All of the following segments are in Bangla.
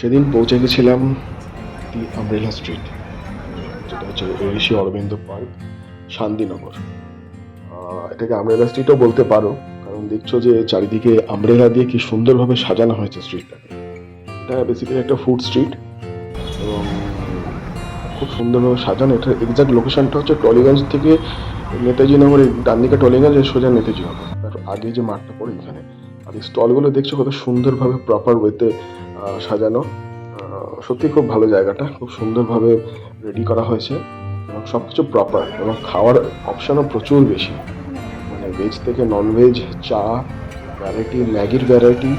সেদিন পৌঁছে গেছিলাম দি আমব্রেলা স্ট্রিট যেটা হচ্ছে ঋষি অরবিন্দ পার্ক, শান্তিনগর। এটাকে আমব্রেলা স্ট্রিটও বলতে পারো, কারণ দেখছ যে চারিদিকে আমব্রেলা দিয়ে কি সুন্দরভাবে সাজানো হয়েছে স্ট্রিটটাকে এটা বেসিক্যালি একটা ফুড স্ট্রিট এবং খুব সুন্দরভাবে সাজানো। এটার এক্সাক্ট লোকেশনটা হচ্ছে টলিগঞ্জ থেকে নেতাজি নগর ডান দিকে টলিগঞ্জ সোজা নেতাজি নগর তার আগে যে মাঠটা পড়ে এখানে, আর এই স্টলগুলো দেখছ কত সুন্দরভাবে প্রপার ওয়েতে সাজানো। সত্যি খুব ভালো জায়গাটা। খুব সুন্দরভাবে রেডি করা হয়েছে। এবং সব কিছু প্রপার এবং খাওয়ার অপশানও প্রচুর বেশি। মানে ভেজ থেকে নন ভেজ চা ভ্যারাইটি ম্যাগির ভ্যারাইটি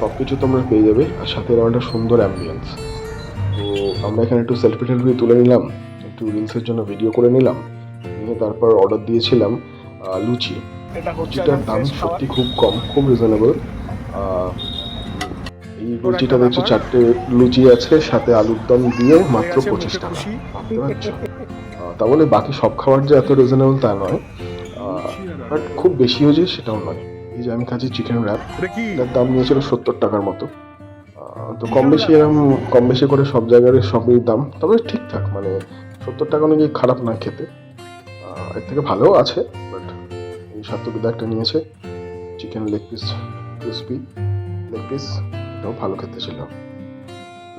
সব কিছু তোমরা পেয়ে যাবে। আর সাথে এরকম একটা সুন্দর অ্যাম্বিয়েন্স তো আমরা এখানে একটু সেলফি টেলফি তুলে নিলাম। একটু রিলসের জন্য ভিডিও করে নিলাম। নিয়ে তারপর অর্ডার দিয়েছিলাম লুচি। এটা হচ্ছে লুচিটার দাম সত্যি খুব কম খুব রিজনেবল এই লুচিটা দেখছ চারটে লুচি আছে সাথে আলুর দম দিয়ে মাত্র পঁচিশ টাকা। ভাবতে পারছ তা বলে বাকি সব খাবার যে এত রিজনেবল তা নয়। বাট খুব বেশিও যে সেটাও নয়। এই যে আমি খাচ্ছি চিকেন র্যাপ এটার দাম নিয়েছিল সত্তর টাকার মতো। তো কম বেশি এরকম কম বেশি করে সব জায়গার সবই দাম। তবে ঠিকঠাক মানে সত্তর টাকা অনুযায়ী খারাপ না খেতে। এর থেকে ভালোও আছে বাট এই সাত্যবিদা একটা নিয়েছে। Chicken leg piece crispy leg piece ভালো খেতে ছিল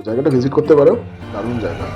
জায়গাটা ভিজিট করতে পারো দারুণ জায়গা।